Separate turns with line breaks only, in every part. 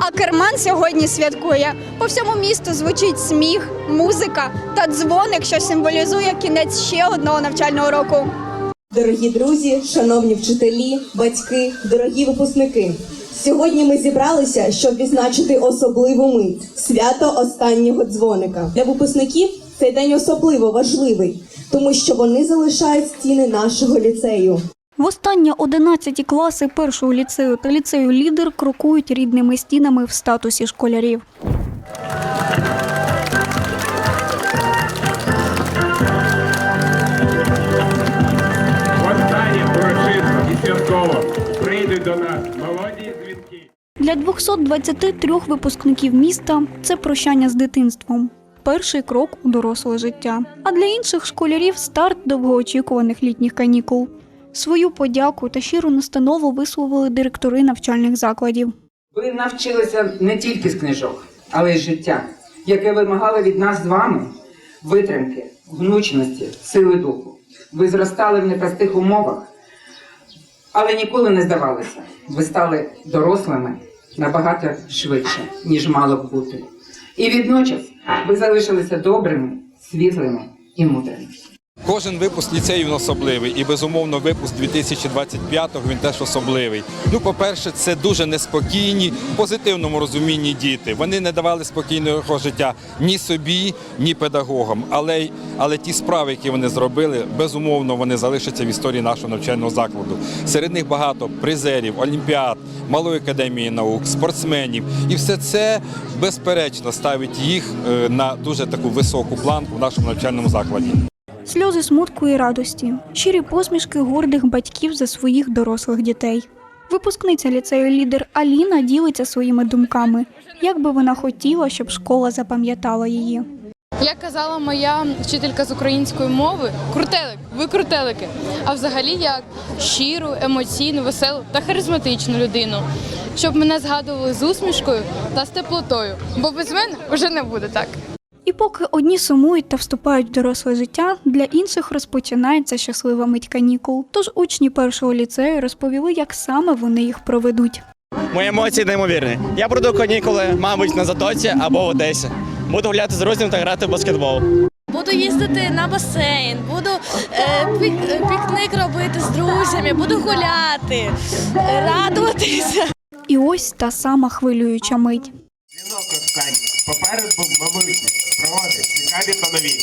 А керман сьогодні святкує. По всьому місту звучить сміх, музика та дзвоник, що символізує кінець ще одного навчального року.
Дорогі друзі, шановні вчителі, батьки, дорогі випускники. Сьогодні ми зібралися, щоб відзначити особливу мить свято останнього дзвоника. Для випускників цей день особливо важливий, тому що вони залишають стіни нашого ліцею.
Востаннє 11 класи першого ліцею та ліцею лідер крокують рідними стінами в статусі школярів.
Востаннє урочисто і святково прийдуть до нас молоді дзвінки.
Для 223 випускників міста це прощання з дитинством. Перший крок у доросле життя. А для інших школярів старт довгоочікуваних літніх канікул. Свою подяку та щиру настанову висловили директори навчальних закладів.
Ви навчилися не тільки з книжок, але й з життя, яке вимагало від нас з вами витримки, гнучності, сили духу. Ви зростали в непростих умовах, але ніколи не здавалися. Ви стали дорослими набагато швидше, ніж мало б бути. І відночас ви залишилися добрими, світлими і мудрими.
Кожен випуск ліцею особливий, і безумовно випуск 2025-го він теж особливий. Ну, по-перше, це дуже неспокійні, в позитивному розумінні діти. Вони не давали спокійного життя ні собі, ні педагогам. Але, але ті справи, які вони зробили, безумовно, вони залишаться в історії нашого навчального закладу. Серед них багато призерів, олімпіад, малої академії наук, спортсменів. І все це безперечно ставить їх е, на дуже таку високу планку в нашому навчальному закладі.
Сльози смутку і радості, щирі посмішки гордих батьків за своїх дорослих дітей. Випускниця ліцею лідер Аліна ділиться своїми думками, як би вона хотіла, щоб школа запам'ятала її.
Як казала моя вчителька з української мови, крутелик, ви крутелики. А взагалі як щиру, емоційну, веселу та харизматичну людину, щоб мене згадували з усмішкою та з теплотою, бо без мене вже не буде так.
І поки одні сумують та вступають в доросле життя, для інших розпочинається щаслива мить канікул. Тож учні першого ліцею розповіли, як саме вони їх проведуть.
Мої емоції неймовірні. Я пройду канікули, мабуть, на Затоці або в Одесі. Буду гуляти з друзями та грати в баскетбол.
Буду їздити на басейн, буду е, пік, е, пікник робити з друзями, буду гуляти, е, радуватися.
І ось та сама хвилююча мить.
Попереду мабуть, проводи, цікаві та нові.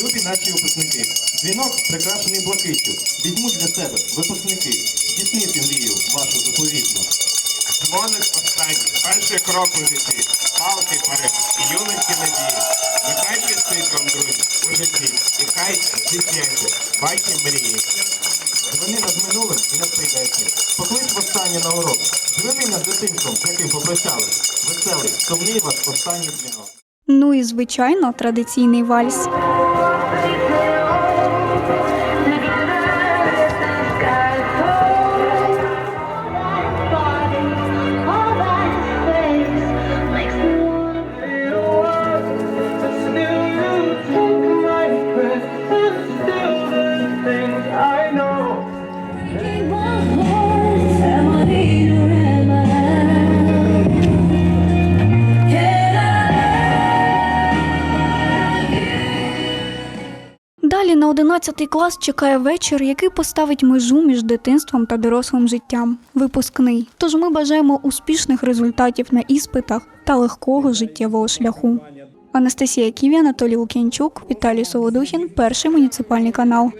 Любі наші випускники, дзвінок прикрашений блакиттю. Візьмуть для себе випускники, здійснити мрію вашу заповітну.
Дзвоник останній. Перший крок у житті. Палки перед юності надії. Нехай щастить вам, друзі, у житті. І хай здійсняться ваші мрії.
Дзвони над минулим і над прийдешнім. Поклич востаннє на урок. Дзвони над дитинством, з яким попрощали. Веселий, сумний вас останній дзвінок.
Ну і звичайно, традиційний вальс. Далі на 11 клас чекає вечір, який поставить межу між дитинством та дорослим життям. Випускний. Тож ми бажаємо успішних результатів на іспитах та легкого життєвого шляху. Анастасія Ківі, Анатолій Лук'янчук, Віталій Солодухін, перший муніципальний канал.